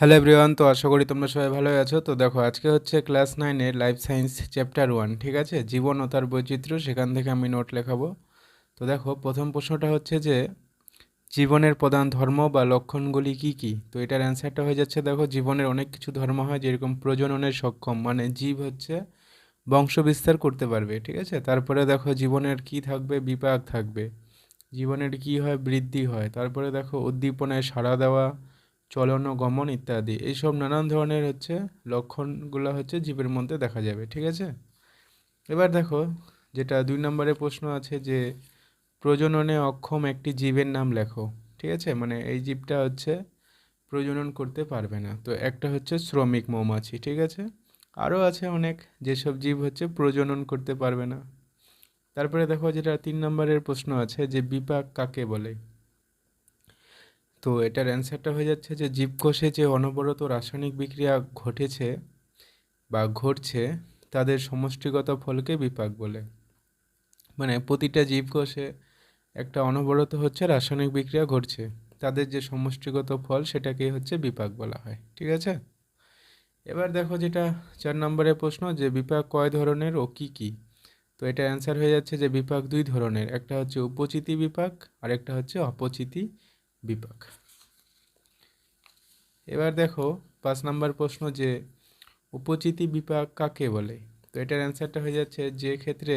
Hello everyone তো আশা করি তোমরা সবাই ভালোই আছো। তো দেখো, আজকে হচ্ছে ক্লাস নাইনের লাইফ সায়েন্স চ্যাপ্টার ওয়ান ঠিক আছে? জীবন ও তার বৈচিত্র্য, সেখান থেকে আমি নোট লেখাবো। তো দেখো, প্রথম প্রশ্নটা হচ্ছে যে, জীবনের প্রধান ধর্ম বা লক্ষণগুলি কি কি? তো এটার অ্যান্সারটা হয়ে যাচ্ছে, দেখো, জীবনের অনেক কিছু ধর্ম হয় যেরকম প্রজননের সক্ষম মানে জীব হচ্ছে বংশ বিস্তার করতে পারবে, ঠিক আছে? তারপরে দেখো, জীবনের কি থাকবে? বিপাক থাকবে। জীবনের কি হয়? বৃদ্ধি হয়। তারপরে দেখো, উদ্দীপনায় সাড়া দেওয়া চলন, গমন ইত্যাদি। এইসব নানান ধরনের হচ্ছে লক্ষণগুলো হচ্ছে জীবের মধ্যে দেখা যাবে, ঠিক আছে? এবার দেখো, যেটা দুই নম্বরের প্রশ্ন আছে যে, প্রজননে অক্ষম একটি জীবের নাম লেখো, ঠিক আছে? মানে এই জীবটা হচ্ছে প্রজনন করতে পারবে না। তো একটা হচ্ছে শ্রমিক মৌমাছি, ঠিক আছে? আরও আছে অনেক, যেসব জীব হচ্ছে প্রজনন করতে পারবে না। তারপরে দেখো যেটা তিন নম্বরের প্রশ্ন আছে যে, বিপাক কাকে বলে? তো এটার অ্যান্সারটা হয়ে যাচ্ছে যে জীবকোষে যে অনবরত রাসায়নিক বিক্রিয়া ঘটেছে বা ঘটছে, তাদের সমষ্টিগত ফলকে বিপাক বলে। মানে প্রতিটা জীবকোষে একটা অনবরত হচ্ছে রাসায়নিক বিক্রিয়া ঘটছে, তাদের যে সমষ্টিগত ফল সেটাকেই হচ্ছে বিপাক বলা হয়, ঠিক আছে? এবার দেখো যেটা চার নম্বরের প্রশ্ন যে বিপাক কয় ধরনের ও কি কি? তো এটা অ্যান্সার হয়ে যাচ্ছে যে বিপাক দুই ধরনের, একটা হচ্ছে উপচিতি বিপাক আর একটা হচ্ছে অপচিতি। বিপাক। এবার দেখো পাঁচ নাম্বার প্রশ্ন যে, উপচিতি বিপাক কাকে বলে? তো এটার অ্যান্সারটা হয়ে যাচ্ছে, যে ক্ষেত্রে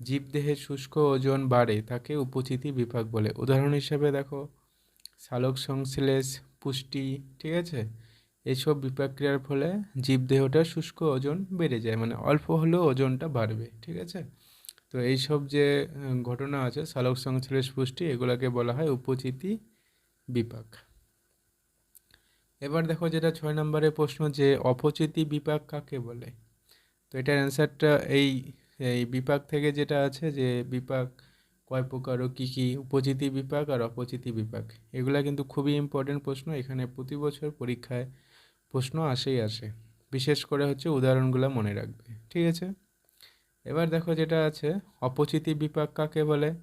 জীবদেহের শুষ্ক ওজন বাড়ে, তাকে উপচিতি বিপাক বলে। উদাহরণ হিসেবে দেখো, সালোক সংশ্লেষ, পুষ্টি, ঠিক আছে? এইসব বিপাক্রিয়ার ফলে জীবদেহটার শুষ্ক ওজন বেড়ে যায় মানে অল্প হলেও ওজনটা বাড়বে, ঠিক আছে? তো এইসব যে ঘটনা আছে, সালোক সংশ্লেষ, পুষ্টি, এগুলোকে বলা হয় উপচিতি বিপাক। এবার দেখো যেটা ছয় নম্বরের প্রশ্ন যে অপচিতি বিপাক কাকে বলে? তো এটার অ্যান্সারটা এই এই বিপাক থেকে যেটা আছে যে বিপাক কয় প্রকার ও কী কী? উপচিতি বিপাক আর অপচিতি বিপাক। এগুলা কিন্তু খুবই ইম্পর্টেন্ট প্রশ্ন। এখানে প্রতি বছর পরীক্ষায় প্রশ্ন আসেই আসে। বিশেষ করে হচ্ছে উদাহরণগুলো মনে রাখবে। ঠিক আছে? এবার দেখো যেটা আছে, অপচিতি বিপাক কাকে বলে?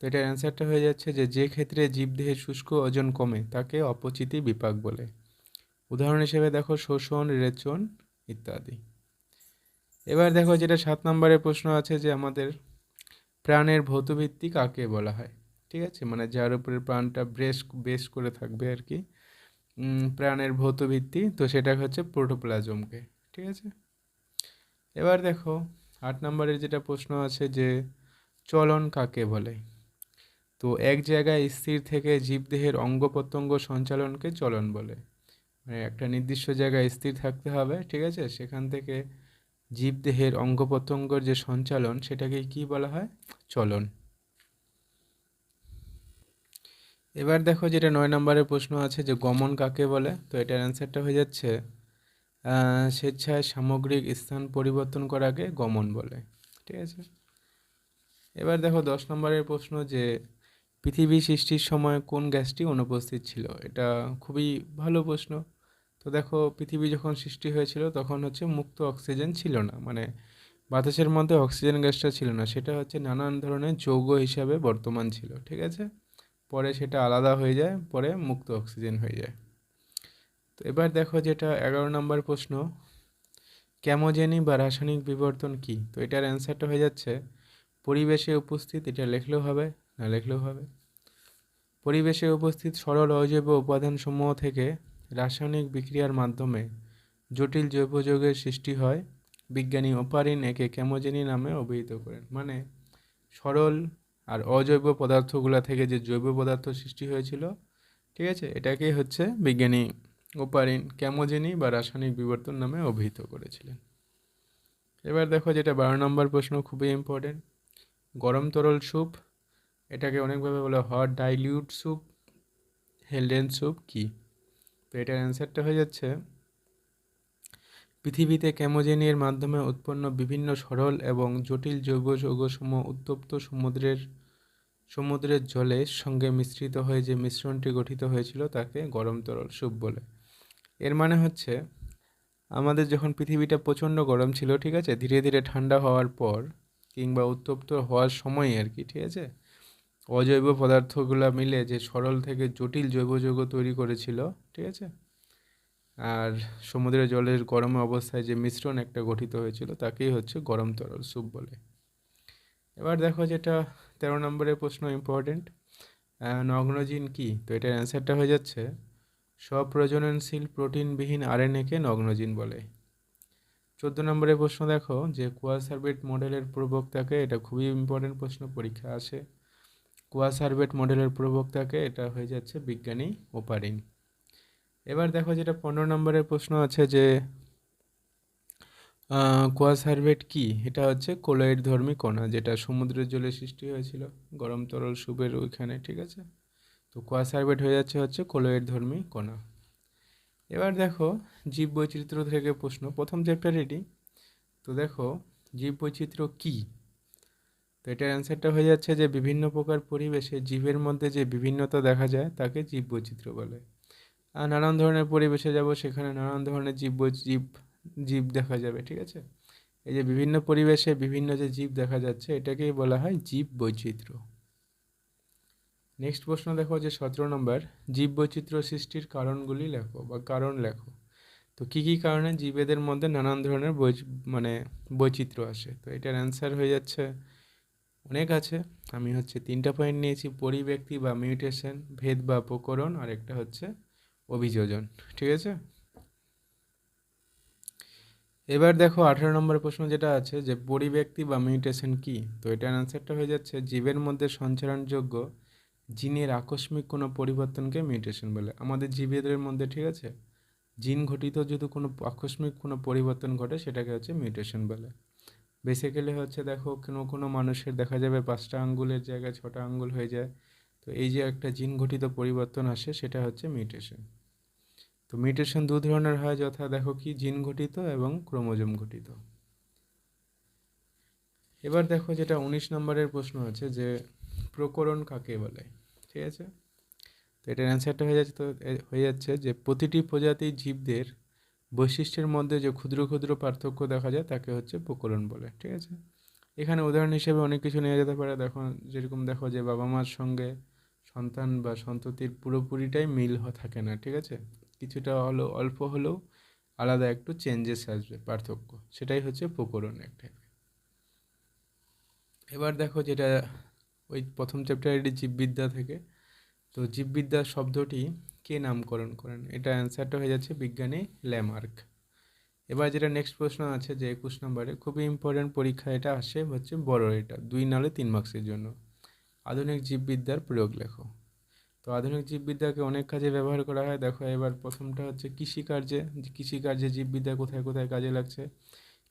তো এটার অ্যান্সারটা হয়ে যাচ্ছে যে যে ক্ষেত্রে জীবদেহের শুষ্ক ওজন কমে, তাকে অপচিতি বিপাক বলে। উদাহরণ হিসেবে দেখো, শোষণ, রেচন ইত্যাদি। এবার দেখো, যেটা সাত নম্বরের প্রশ্ন আছে যে, আমাদের প্রাণের ভৌতভিত্তি কাকে বলা হয়? ঠিক আছে? মানে যার উপরে প্রাণটা ব্রেস বেশ করে থাকবে আর কি। প্রাণের ভৌতভিত্তি, তো সেটা হচ্ছে প্রোটোপ্লাজমকে। ঠিক আছে? এবার দেখো, আট নম্বরের যেটা প্রশ্ন আছে যে, চলন কাকে বলে? তো এক জায়গায় স্থির থেকে জীবদেহের অঙ্গ প্রত্যঙ্গ সঞ্চালনকে চলন বলে। মানে একটা নির্দিষ্ট জায়গায় স্থির থাকতে হবে, ঠিক আছে? সেখান থেকে জীবদেহের অঙ্গ প্রত্যঙ্গর যে সঞ্চালন, সেটাকে কি বলা হয়? চলন। এবার দেখো যেটা নয় নম্বরের প্রশ্ন আছে যে গমন কাকে বলে? তো এটার অ্যান্সারটা হয়ে যাচ্ছে স্বেচ্ছায় সামগ্রিক স্থান পরিবর্তন করাকে গমন বলে, ঠিক আছে? এবার দেখো দশ নম্বরের প্রশ্ন যে পৃথিবী সৃষ্টির সময় কোন গ্যাসটি অনুপস্থিত ছিল? এটা খুবই ভালো প্রশ্ন। তো দেখো, পৃথিবী যখন সৃষ্টি হয়েছিল, তখন হচ্ছে মুক্ত অক্সিজেন ছিল না। মানে বাতাসের মধ্যে অক্সিজেন গ্যাসটা ছিল না। সেটা হচ্ছে নানান ধরনের যৌগ হিসাবে বর্তমান ছিল, ঠিক আছে? পরে সেটা আলাদা হয়ে যায়, পরে মুক্ত অক্সিজেন হয়ে যায়। তো এবার দেখো যেটা এগারো নম্বর প্রশ্ন, ক্যামোজেনি বা রাসায়নিক বিবর্তন কি? তো এটার অ্যান্সারটা হয়ে যাচ্ছে, পরিবেশে উপস্থিত, এটা লিখলেও হবে না লিখলেও হবে পরিবেশে উপস্থিত সরল অজৈব উপাদানসমূহ থেকে রাসায়নিক বিক্রিয়ার মাধ্যমে জটিল জৈব যৌগের সৃষ্টি হয়। বিজ্ঞানী ওপারিন একে ক্যামোজেনি নামে অভিহিত করেন। মানে সরল আর অজৈব পদার্থগুলো থেকে যে জৈব পদার্থ সৃষ্টি হয়েছিল, ঠিক আছে? এটাকেই হচ্ছে বিজ্ঞানী ওপারিন ক্যামোজেনি বা রাসায়নিক বিবর্তন নামে অভিহিত করেছিলেন। এবার দেখো যেটা বারো নম্বর প্রশ্ন, খুবই ইম্পর্টেন্ট গরম তরল স্যুপ এটাকে অনেকভাবে বলে হট ডাইলিউট স্যুপ হেলডেন স্যুপ কী? তো এটার অ্যান্সারটা হয়ে যাচ্ছে, পৃথিবীতে ক্যামোজেনির মাধ্যমে উৎপন্ন বিভিন্ন সরল এবং জটিল জৈব যৌগসমূহ উত্তপ্ত সমুদ্রের সমুদ্রের জলের সঙ্গে মিশ্রিত হয়ে যে মিশ্রণটি গঠিত হয়েছিল তাকে গরম তরল স্যুপ বলে। এর মানে হচ্ছে, আমাদের যখন পৃথিবীটা প্রচণ্ড গরম ছিল, ঠিক আছে, ধীরে ধীরে ঠান্ডা হওয়ার পর কিংবা উত্তপ্ত হওয়ার সময় আর কি, ঠিক আছে অজৈব পদার্থগুলো মিলে যে সরল থেকে জটিল জৈব যৌগ তৈরি করেছিল, ঠিক আছে? আর সমুদ্রের জলের গরম অবস্থায় যে মিশ্রণ একটা গঠিত হয়েছিল, তাকেই হচ্ছে গরম তরল স্যুপ বলে। এবার দেখো যেটা তেরো নম্বরের প্রশ্ন ইম্পর্টেন্ট নগ্নজিন কি? তো এটার অ্যান্সারটা হয়ে যাচ্ছে, স্বপ্রজননশীল প্রোটিনবিহীন আরএনএকে নগ্নজিন বলে। চোদ্দ নম্বরের প্রশ্ন দেখো যে কোয়াসার্বেট মডেলের প্রবক্তাকে এটা খুবই ইম্পর্টেন্ট প্রশ্ন, পরীক্ষা আসে। কোয়াসার্বেট মডেলের প্রবক্তাকে এটা হয়ে যাচ্ছে বিজ্ঞানী ওপারিন। এবার দেখো যেটা পনেরো নম্বরের প্রশ্ন আছে যে কোয়াসার্ভেট কি? এটা হচ্ছে কোলয়েড ধর্মী কণা যেটা সমুদ্রের জলে সৃষ্টি হয়েছিল, গরম তরল সুবের ওইখানে, ঠিক আছে? তো কোয়াসার্ভেট হয়ে যাচ্ছে হচ্ছে কোলয়েড ধর্মী কণা। এবার দেখো জীব বৈচিত্র্য থেকে প্রশ্ন, প্রথম চ্যাপ্টার এটি তো দেখো জীব বৈচিত্র্য কী? তো এটার অ্যান্সারটা হয়ে যাচ্ছে যে বিভিন্ন প্রকার পরিবেশে জীবের মধ্যে যে বিভিন্নতা দেখা যায়, তাকে জীব বৈচিত্র্য বলে। আর নানান ধরনের পরিবেশে যাব, সেখানে নানান ধরনের জীব জীব জীব দেখা যাবে, ঠিক আছে? এই যে বিভিন্ন পরিবেশে বিভিন্ন যে জীব দেখা যাচ্ছে, এটাকেই বলা হয় জীব বৈচিত্র্য নেক্সট প্রশ্ন দেখো যে সতেরো নম্বর জীব বৈচিত্র্য সৃষ্টির কারণগুলি লেখো বা কারণ লেখো। তো কী কী কারণে জীবেদের মধ্যে নানান ধরনের মানে বৈচিত্র্য আসে? তো এটার অ্যান্সার হয়ে যাচ্ছে অনেক আছে। আমি হচ্ছে তিনটা পয়েন্ট নিয়েছি, পরিব্যক্তি বা মিউটেশন ভেদ বা প্রকরণ, আর একটা হচ্ছে অভিযোজন। ঠিক আছে? এবার দেখো আঠারো নম্বর প্রশ্ন যেটা আছে যে, পরিব্যক্তি বা মিউটেশন কি? তো এটার অ্যান্সারটা হয়ে যাচ্ছে, জীবের মধ্যে সঞ্চারণযোগ্য জিনের আকস্মিক কোনো পরিবর্তনকে মিউটেশন বলে। আমাদের জীবেদের মধ্যে, ঠিক আছে? জিন ঘটিত যদি কোনো আকস্মিক কোনো পরিবর্তন ঘটে, সেটাকে হচ্ছে মিউটেশন বলে। বেসিক্যালি হচ্ছে দেখো, কোনো কোনো মানুষের দেখা যাবে পাঁচটা আঙ্গুলের জায়গায় ছটা আঙ্গুল হয়ে যায়। তো এই যে একটা জিন ঘটিত পরিবর্তন আসে, সেটা হচ্ছে মিউটেশন তো মিউটেশন দু ধরনের হয়, যথা দেখো কি জিন ঘটিত এবং ক্রোমোজোম ঘটিত এবার দেখো যেটা উনিশ নম্বরের প্রশ্ন আছে যে প্রকরণ কাকে বলে, ঠিক আছে? তো এটার অ্যান্সারটা হয়ে যাচ্ছে, তো হয়ে যাচ্ছে যে প্রতিটি প্রজাতির জীবদের বৈশিষ্ট্যের মধ্যে যে ক্ষুদ্র ক্ষুদ্র পার্থক্য দেখা যায়, তাকে হচ্ছে প্রকরণ বলে, ঠিক আছে? এখানে উদাহরণ হিসেবে অনেক কিছু নেওয়া যেতে পারে। দেখো, যেরকম দেখো যে বাবা মার সঙ্গে সন্তান বা সন্ততির পুরোপুরিটাই মিল থাকে না, ঠিক আছে? কিছুটা হলো, অল্প হলেও আলাদা একটু চেঞ্জেস আসবে, পার্থক্য। সেটাই হচ্ছে প্রকরণ একটা এবার দেখো যেটা ওই প্রথম চ্যাপ্টারের জীববিদ্যা থেকে, তো জীববিদ্যা শব্দটি কে নামকরণ করেন? এটা অ্যান্সারটা হয়ে যাচ্ছে বিজ্ঞানী ল্যামার্ক। এবার যেটা নেক্সট প্রশ্ন আছে যে একুশ নম্বরে, খুবই ইম্পর্টেন্ট পরীক্ষা এটা আসে হচ্ছে বড় এটা, দুই নালে তিন মার্কসের জন্য। আধুনিক জীববিদ্যার প্রয়োগ লেখো। তো আধুনিক জীববিদ্যাকে অনেক কাজে ব্যবহার করা হয়। দেখো এবার প্রথমটা হচ্ছে কৃষিকার্যে কৃষিকার্যে জীববিদ্যা কোথায় কোথায় কাজে লাগছে?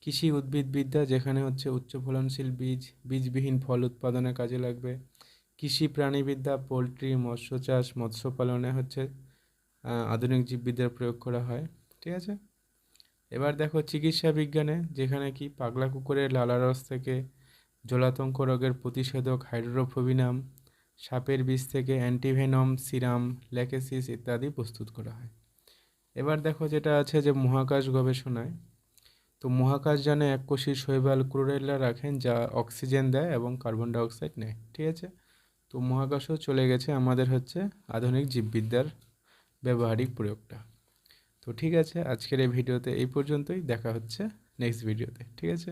কৃষি উদ্ভিদবিদ্যা যেখানে হচ্ছে উচ্চ ফলনশীল বীজ, বীজবিহীন ফল উৎপাদনে কাজে লাগবে। কৃষি, প্রাণীবিদ্যা, পোলট্রি, মৎস্য চাষ, মৎস্য পালনে হচ্ছে আধুনিক জীববিদ্যার প্রয়োগ করা হয়, ঠিক আছে? এবার দেখো চিকিৎসা বিজ্ঞানে, যেখানে কি পাগলা কুকুরের লালারস থেকে জলাতঙ্ক রোগের প্রতিষেধক হাইড্রোফোবিনাম সাপের বিষ থেকে অ্যান্টিভেনম, সিরাম, ল্যাকেসিস ইত্যাদি প্রস্তুত করা হয়। এবার দেখো যেটা আছে যে মহাকাশ গবেষণায়, তো মহাকাশযানে এককোষী শৈবাল ক্লোরেলা রাখেন যা অক্সিজেন দেয় এবং কার্বন ডাইঅক্সাইড নেয়, ঠিক আছে? তো মহাকাশও চলে গেছে আমাদের হচ্ছে আধুনিক জীববিদ্যার ব্যবহারিক প্রয়োগটা। তো ঠিক আছে, আজকের এই ভিডিওতে এই পর্যন্তই, দেখা হচ্ছে নেক্সট ভিডিওতে ঠিক আছে?